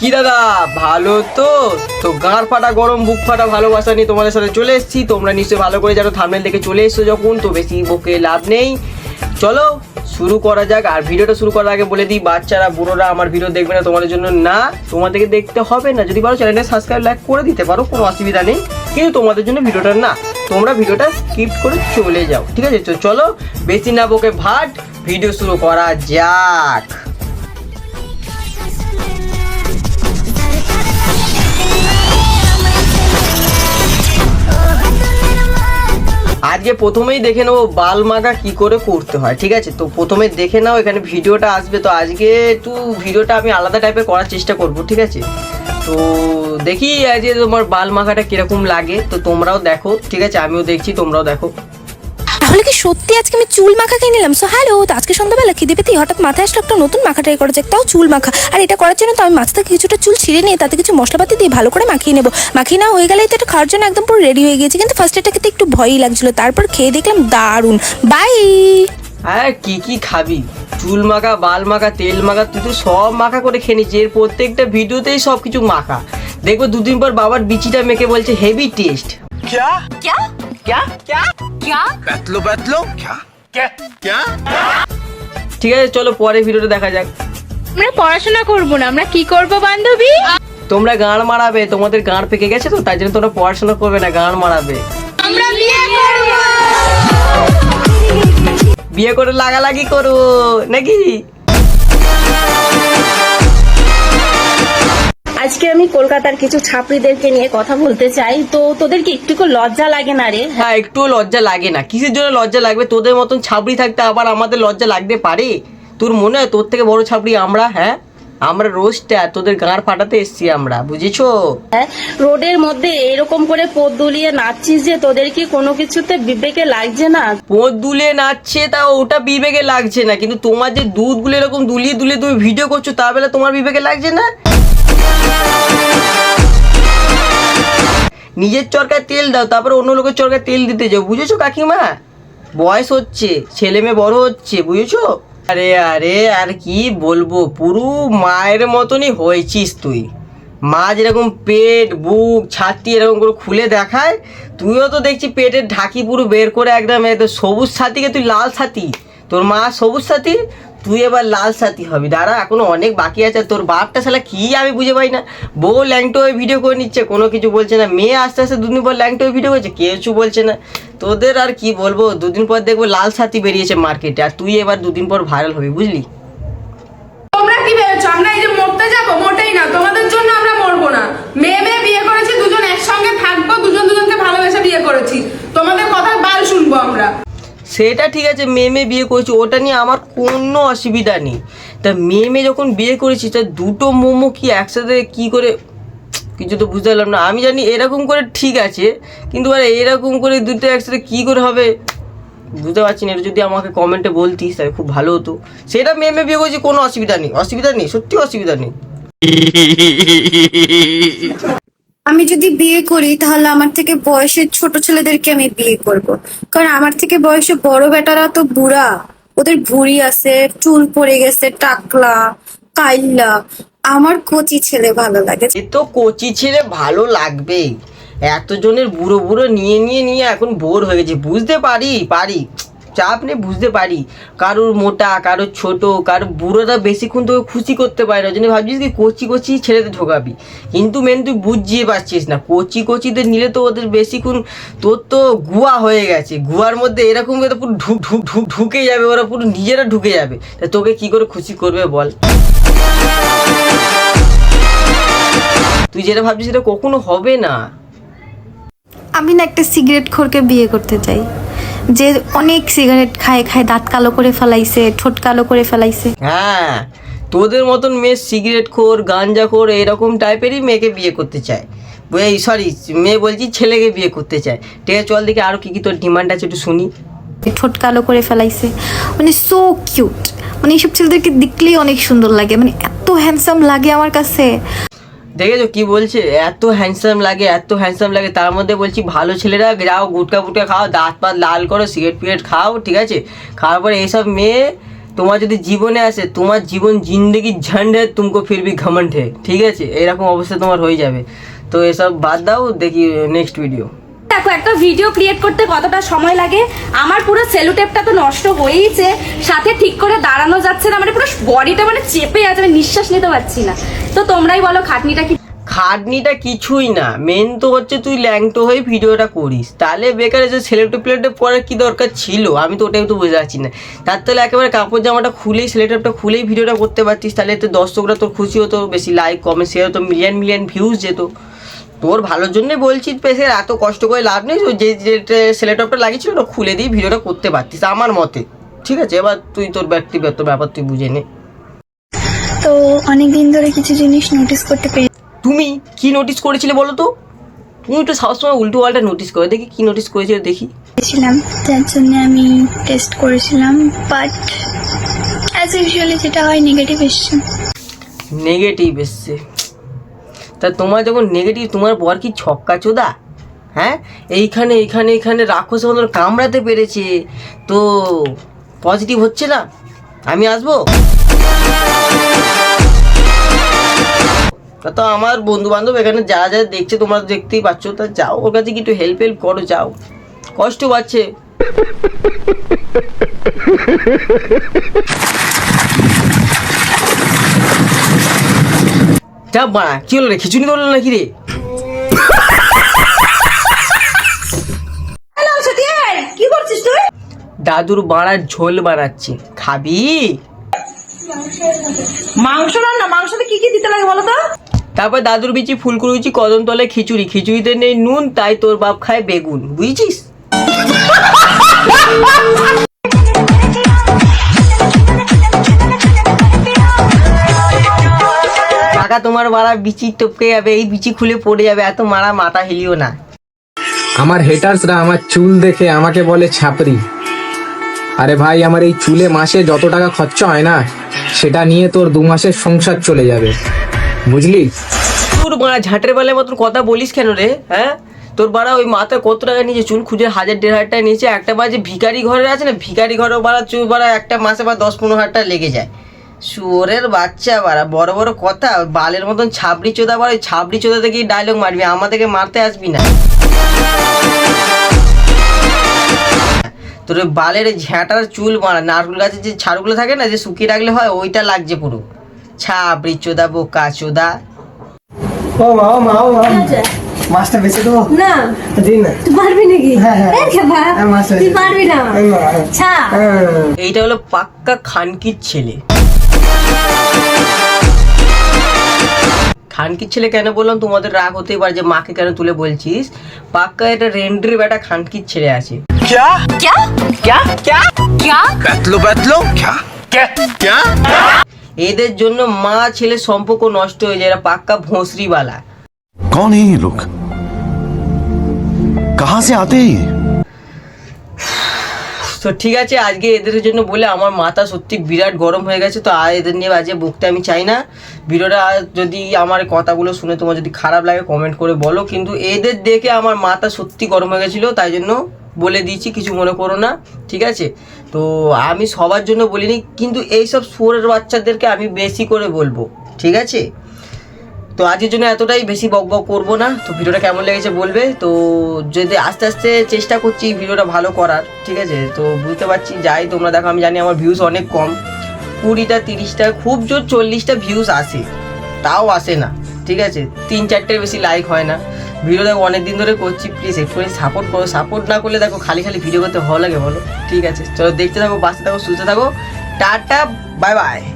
কি দাদা? ভালো তো? তো গাঁর ফাটা গরম, বুক ফাটা ভালোবাসা নিয়ে তোমাদের সাথে চলে এসেছি। তোমরা নিশ্চয়ই ভালো করে জানো থামনেল দেখে চলে এসছো যখন, তো বেশি বকে লাভ নেই। চলো, শুরু করা যাক। আর ভিডিওটা শুরু করার আগে বলে দিই, বাচ্চারা, বুড়োরা আমার ভিডিও দেখবে না তোমাদের জন্য। না, তোমাদেরকে দেখতে হবে না। যদি পারো চ্যানেলটা সাবস্ক্রাইব লাইক করে দিতে পারো, কোনো অসুবিধা নেই। কিন্তু তোমাদের জন্য ভিডিওটা না। তোমরা ভিডিওটা স্কিপ করে চলে যাও। ঠিক আছে? তো চলো, বেশি না বকে ভাট ভিডিও শুরু করা যাক। আজকে প্রথমেই দেখে নেব বাল মাগা কি করে করতে হয়, ঠিক আছে? তো প্রথমে দেখে নাও, এখানে ভিডিওটা আসবে। তো আজকে একটু ভিডিওটা আমি আলাদা টাইপের করার চেষ্টা করব, ঠিক আছে? তো দেখি আজকে তোমার বাল মাখাটা কীরকম লাগে। তো তোমরাও দেখো, ঠিক আছে? আমিও দেখছি, তোমরাও দেখো। তাহলে কি সত্যি আজকে আমি চুল মাখা খেয়ে নিলাম? সো হ্যালো তো আজকে সন্ধ্যাবেলা খিদে পেতেই হঠাৎ মাথায় আসলে একটা নতুন মাখা ট্রাই করা যাক তাও চুল মাখা। আর এটা করার জন্য তো আমি মাছ থেকে কিছুটা চুল ছিঁড়ে নিয়ে তাতে কিছু মশলাপাতি দিয়ে ভালো করে মাখিয়ে নেব। মাখিয়ে নেওয়া হয়ে গেলে তো এটা খাওয়ার জন্য একদম পুরো রেডি হয়ে গিয়েছে। কিন্তু ফার্স্ট এটা খেতে একটু ভয়ই লাগছিল। তারপর খেয়ে দেখলাম দারুণ। বাই আর কি কি খাবি? চুল মাখা বাল মাখা তেল মাখা তুই তো সব মাখা করে খেয়ে নিচ্ছিস। এর প্রত্যেকটা ভিডিওতেই সব কিছু মাখা। দেখব দুদিন পর বাবার বিচিটা মেখে বলছে হেভি টেস্ট ক্যা? ক্যা? ক্যা? ক্যা? क्या? প্যাতলো প্যাতলো ঠিক আছে চলো পরে ভিডিওটা দেখা যাক। আমরা পড়াশোনা করব না আমরা কি করব বান্ধবী? তোমরা গান মারাবে তোমাদের গান পেকে গেছে তো তাই জন্য তোমরা পড়াশোনা করবে না গান মারাবে। আমরা বিয়ে করব। বিয়ে করে লাগালাগি করো নাকি? আজকে আমি কলকাতার কিছু ছাত্রীদেরকে নিয়ে কথা বলতে চাই। তো তোদের কি একটু লজ্জা লাগে না রে? হ্যাঁ একটুও লজ্জা লাগে না। কিসের জন্য লজ্জা লাগবে? তোদের মতন ছাবড়ি থাকতে আবার আমাদের লজ্জা লাগতে পারে? তোর মনে হয় তোর থেকে বড় ছাবড়ি আমরা হ্যাঁ? আমরা রোজটা তোদের গাঁড় ফাটাতে এসছি আমরা বুঝেছ? হ্যাঁ? রোডের মধ্যে এরকম করে পদ দুলিয়ে নাচছিস যে তোদের কি কোনো কিছুতে বিবেকে লাগছে না? পোঁত দুলিয়ে নাচছে তা ওটা বিবেকে লাগছে না। কিন্তু তোমার যে দুধগুলো এরকম দুলিয়ে দুলিয়ে তুমি ভিডিও করছ তা বেলা তোমার বিবেকে লাগছে না? নিজের চরকায় তেল দাও, তারপরে অন্য লোকের চরকায় তেল দিতে যাও, বুঝেছ কাকিমা? বয়স হচ্ছে, ছেলে মেয়ে বড় হচ্ছে, বুঝেছ? আরে আরে, আর কি বলব, পুরো মায়ের মতনই হয়েছিস তুই। মা যেরকম পেট, বুক, ছাতি এরকম করে খুলে দেখায়, তুইও তো দেখছি পেটের ঢাকি পুরো বের করে একদম সবুজ সাথীকে তুই লাল সাথী তোর মা সবুজ সাথী তুই এবার লাল সাথী হবি। দাঁড়া, এখনও অনেক বাকি আছে। তোর বাপটা শালা কি আমি বুঝে পাই না। বউ ল্যাংটো হয়ে ভিডিও করে নিচ্ছে, কোনো কিছু বলছে না। মেয়ে আস্তে আস্তে দুদিন পর ল্যাংটো হয়ে ভিডিও করছে, কিছু বলছে না। তোদের আর কি বলব? দুদিন পর দেখব লাল সাথী বেরিয়েছে মার্কেটে আর তুই এবার দুদিন পর ভাইরাল হবি, বুঝলি? তোমরা কি ভেবেছো? আমরা এই যে মরতে যাব, মোটেই না। তোমাদের জন্য আমরা মরবো না। মেয়ে মেয়ে বিয়ে করেছি, দুজন একসঙ্গে থাকব, দুজন দুজনকে ভালোবেসে বিয়ে করেছি। তোমাদের কথা বাল শুনব আমরা। সেটা ঠিক আছে মেয়ে মেয়ে বিয়ে করেছি, ওটা নিয়ে আমার কোনো অসুবিধা নেই। তা মেয়ে মেয়ে যখন বিয়ে করেছি, তা দুটো মোমো কি একসাথে কি করে, কিছু তো বুঝতে পারলাম না। আমি জানি এরকম করে ঠিক আছে, কিন্তু আর এরকম করে দুটো একসাথে কি করে হবে, বুঝতে পারছি না। এটা যদি আমাকে কমেন্টে বলতিস, তাহলে খুব ভালো হতো। সেটা মেয়ে মেয়ে বিয়ে করেছি, কোনো অসুবিধা নেই অসুবিধা নেই, সত্যি অসুবিধা নেই। আমি যদি বিয়ে করি, তাহলে আমার থেকে বয়সের ছোট ছেলেদেরকে আমি বিয়ে করব। কারণ আমার থেকে বয়সে বড় বেটারা তো বুড়া। ওদের ভুঁড়ি আছে, চুল পড়ে গেছে, টাকলা কাইল্লা আমার কচি ছেলে ভালো লাগে। এ তো কচি ছেলে ভালো লাগবেই। এতজনের বুড়ো বুড়ো নিয়ে নিয়ে নিয়ে এখন বোর হয়ে গেছে। বুঝতে পারি পারি। চাপ নেই বুঝতে পারি। কারোর মোটা, কারোর ছোট, কারোর বুড়োটা বেশিক্ষণ তোকে খুশি করতে পারে ওই জন্য ভাবছিস কি, কচি কচি ছেলেতে ঢোকাবি। কিন্তু মেন তুই বুঝিয়ে পারছিস না। কচি কচিদের নিলে তো ওদের বেশিক্ষণ তোর তো গুয়া হয়ে গেছে। গুয়ার মধ্যে এরকম করে পুরো ঢুক ঢুক ঢুক ঢুকে যাবে, ওরা পুরো নিজেরা ঢুকে যাবে। তোকে কি করে খুশি করবে বল। তুই যেটা ভাবছিস সেটা কখনো হবে না। আমি না একটা সিগারেট খোরকে বিয়ে করতে চাই। যে অনেক সিগারেট খায় খায় দাঁত কালো করে ফেলাইছে ঠোঁট কালো করে ফেলাইছে। হ্যাঁ তোদের মতন মেয়ে সিগারেট খোর গাঞ্জা খোর এরকম টাইপেরই মেয়েকে বিয়ে করতে চায়। এই সরি মেয়ে বলছি ছেলেকে বিয়ে করতে চায়। ঠিক আছে চল দেখি আরও কী কী তোর ডিমান্ড আছে একটু শুনি। ঠোঁট কালো করে ফেলাইছে। মানে সো কিউট মানে এইসব ছেলেদেরকে দেখলেই অনেক সুন্দর লাগে। মানে এত হ্যান্ডসাম লাগে আমার কাছে। দেখেছ কি বলছে? এত হ্যান্ডসাম লাগে, এত হ্যান্ডসাম লাগে। তার মধ্যে বলছি, ভালো ছেলেরা, যাও, গুটকা ফুটকা খাও, দাঁত পাত লাল করো সিগারেট ফিগারেট খাও, ঠিক আছে? খাওয়ার পরে এইসব মেয়ে, তোমার যদি জীবনে আসে, তোমার জীবন জিন্দগি ঝন্ড হ্যাঁ তুমকো ফির ভি ঘমন্ড ঠিক আছে? এরকম অবস্থা তোমার হয়ে যাবে। তো এসব বাদ দাও, দেখি নেক্সট ভিডিও দেখো, একটা ভিডিও ক্রিয়েট করতে কতটা সময় লাগে? আমার পুরো সেলুটেপটা তো নষ্ট হয়েইছে। সাথে ঠিক করে দাঁড়ানো যাচ্ছে না মানে পুরো বডিটা মানে চেপে আছে, আমি নিঃশ্বাস নিতে পারছি না। তো তোমরাই বলো, খাটনিটা কি খাটনিটা কিছুই না। মেন তো হচ্ছে তুই ল্যাংটো হয়ে ভিডিওটা করিস। তাহলে বেকার যে সেলেক্টো প্লেটে পরার কি দরকার ছিল? আমি তো ওটাই তো বুঝতে পারছি না। তার তাহলে একেবারে কাপড় জামাটা খুলেই সেলেক্টপটা খুলেই ভিডিওটা করতে পারতিস। তাহলে এতে দর্শকরা তোর খুশি হতো, বেশি লাইক কমেন্ট শেয়ার হতো মিলিয়ন মিলিয়ন ভিউজ যেত। তোর ভালোর জন্যই বলছি পেসে এত কষ্ট করে লাভ নেই যে যে সেলেটপটা লাগিয়েছিল ওটা খুলে দিয়ে ভিডিওটা করতে পারতিস আমার মতে। ঠিক আছে? এবার তুই তোর ব্যক্তিগত ব্যাপার তুই বুঝে নে। তো অনেক দিন ধরে কিছু জিনিস নোটিস করতে পেরে তুমি কি নোটিস করেছিলে বলো তো? তুমি তো সবসময় উল্টো পাল্টা নোটিস করে দেখি কি নোটিস করেছিলে দেখি। পেরেছিলাম যার জন্য আমি টেস্ট করেছিলাম বাট অ্যাজ ইউজুয়ালি যেটা হয় নেগেটিভ এসছে। নেগেটিভ এসছে। তা তোমার যখন নেগেটিভ তোমার বর কি ছক্কা চোদা হ্যাঁ? এইখানে এইখানে এইখানে রাক্ষস মতন কামড়াতে পেরেছে। তো পজিটিভ হচ্ছে না? আমি আসব? তা আমার বন্ধু বান্ধব এখানে যা যা দেখছে, তোমরা দেখতেই পাচ্ছ। তা যাও, ওর কাছে একটু হেল্প হেল্প করো, যাও। কষ্ট পাচ্ছে। যা বাড়া কি হলো রে খিচুড়ি ধরলো নাকি রে? কি করছিস তুই? দাদুর বাড়ার ঝোল বানাচ্ছি। খাবি? মাংস রান্না মাংসতে কি কি দিতে লাগে বলো তো? তারপর দাদুর বিচি ফুলকুড়ি বিচি কদম তলে খিচুড়ি। খিচুড়িতে নেই নুন তাই তোর বাপ খায় বেগুন। বুঝেছিস? টাকা তোমার মারা বিচি টপকে যাবে এই বিচি খুলে পড়ে যাবে এত মারা মাথা হিলিও না। আমার হেটার্সরা আমার চুল দেখে আমাকে বলে ছাপরি আরে ভাই আমার এই চুলে মাসে যত টাকা খরচা হয় না সেটা নিয়ে তোর দু মাসের সংসার চলে যাবে। বুঝলি? তোর মারা ঝাঁটের বেলার মতন কথা বলিস কেন রে হ্যাঁ? তোর বাড়া ওই মাথায় কত টাকা নিয়েছে চুল খুঁজে হাজার দেড় হাজার টাকা নিয়েছে একটা বাজে ভিখারি ঘরে আছে না ভিখারি ঘরে বাড়া চুল বাড়া একটা মাসে বা দশ পনেরো হাজার টাকা লেগে যায়। শুয়োরের বাচ্চা বাড়া বড় বড় কথা বালের মতন ছাবড়ি চোদা বাড়া ওই ছাবড়ি চোদা থেকে ডায়লগ মারবি আমাদেরকে মারতে আসবি না। তোর বালের ঝ্যাঁটার চুল মারা নারকুল গাছের যে ছাড়গুলো থাকে না যে শুকিয়ে রাখলে হয় ওইটা লাগছে পুরো। ছাবড়ি চোদা বোকা চোদা। ও মা ও মা ও। মা মাছটা বেঁচে দেবো? না। দিন না। তুই পারবি নাকি? হ্যাঁ, হ্যাঁ। হ্যাঁ, তুই পারবি না। ছা। এইটা হলো পাক্কা খানকির ছেলে। খানকির ছেলে কেন বললাম তোমাদের রাগ হতেই পারে যে মাকে কেন তুলে বলছিস পাক্কা এটা রেন্ড্রির বেটা খানকির ছেলে আছে क्या बैतलो बैतलो क्या क्या क्या এদের জন্য মা ছেলে সম্পর্ক নষ্ট হয়ে যায় এরা পাক্কা ভোঁসরিওয়ালা कौन है ये लोग कहाँ से आते हैं ये তো ঠিক আছে, আজকে এদের জন্য বলে আমার মাথা সত্যি বিরাট গরম হয়ে গেছে, তো আর এদের নিয়ে আজকে বকতে আমি চাই না। ভিডিওটা যদি আমার কথাগুলো শুনে তোমার যদি খারাপ লাগে কমেন্ট করে বলো। কিন্তু এদের দেখে আমার মাথা সত্যি গরম হয়ে গেছিল, তাই জন্য বলে দিয়েছি, কিছু মনে করো না, ঠিক আছে? তো আমি সবার জন্য বলিনি, কিন্তু এইসব সুরের বাচ্চাদেরকে আমি বেশি করে বলব, ঠিক আছে? তো আজকের জন্য এতটাই। বেশি বক বক করব না। তো ভিডিওটা কেমন লেগেছে বলবে? তো যদি আস্তে আস্তে চেষ্টা করছি ভিডিওটা ভালো করার, ঠিক আছে? তো বুঝতে পারছি, যাই তোমরা দেখো, আমি জানি আমার ভিউজ অনেক কম। কুড়িটা, তিরিশটা, খুব জোর চল্লিশটা ভিউজ আসে। তাও আসে না, ঠিক আছে? তিন চারটের বেশি লাইক হয় না। ভিডিও দেখো অনেক দিন ধরে করছি প্লিজ একটুখানি সাপোর্ট করো। সাপোর্ট না করলে দেখো, খালি খালি ভিডিও করতে ভালো লাগে বলো, ঠিক আছে? চলো দেখতে থাকো বাঁচতে থাকো সুস্থ থাকো। Tata bye bye